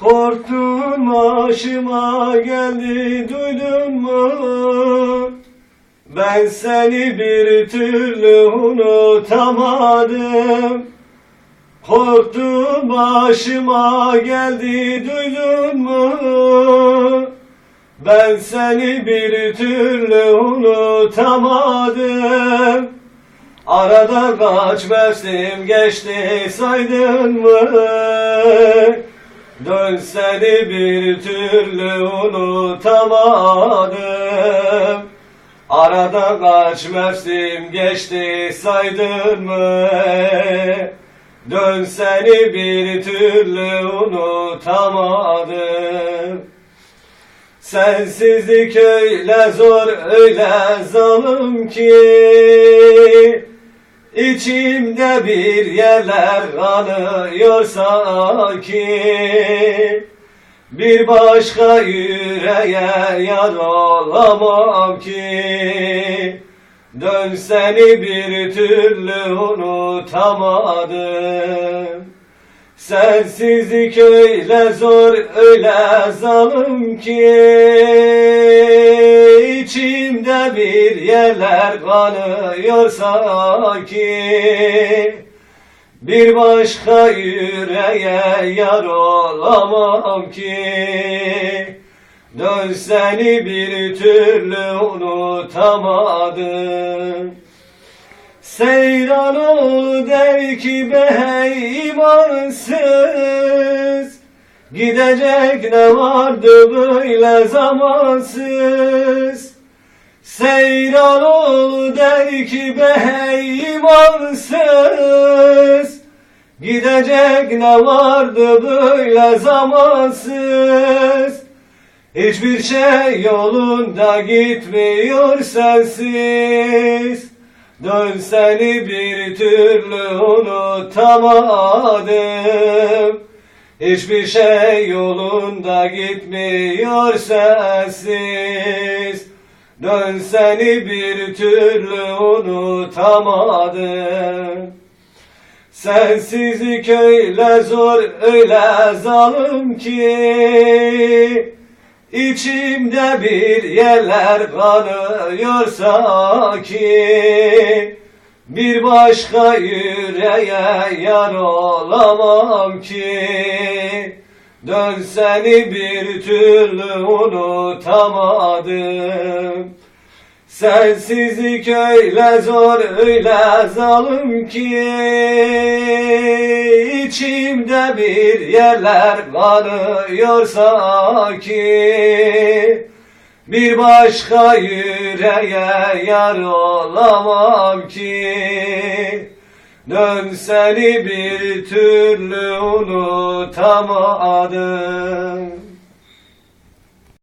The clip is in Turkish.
Korktum başıma geldi duydun mu? Ben seni bir türlü unutamadım. Korktum başıma geldi duydun mu? Ben seni bir türlü unutamadım. Arada kaç mevsim geçti saydın mı? Dön seni bir türlü unutamadım. Arada kaç mevsim geçti saydın mı? Dön seni bir türlü unutamadım. Sensizlik öyle zor öyle zalim ki İçimde bir yerler kanıyor sanki. Bir başka yüreğe yar olamam ki. Dön seni bir türlü unutamadım. Sensizlik öyle zor öyle zalim ki bir yerler kanıyor sanki Bir başka yüreğe yar olamam ki. Dön seni bir türlü unutamadım. Seyran ol der ki bey imansız. Gidecek ne vardı böyle zamansız Seyran ol der ki bey imansız Gidecek ne vardı böyle zamansız. Hiçbir şey yolunda gitmiyor sensiz. Dön seni bir türlü unutamadım. Hiçbir şey yolunda gitmiyor sensiz Dön seni bir türlü unutamadım. Sensizlik öyle zor öyle zalim ki İçimde bir yerler kanıyor sanki Bir başka yüreğe yar olamam ki Dön seni bir türlü unutamadım. Sensizlik öyle zor öyle zalim ki içimde bir yerler kanıyor sanki Bir başka yüreğe yar olamam ki Dön seni bir türlü unutamadım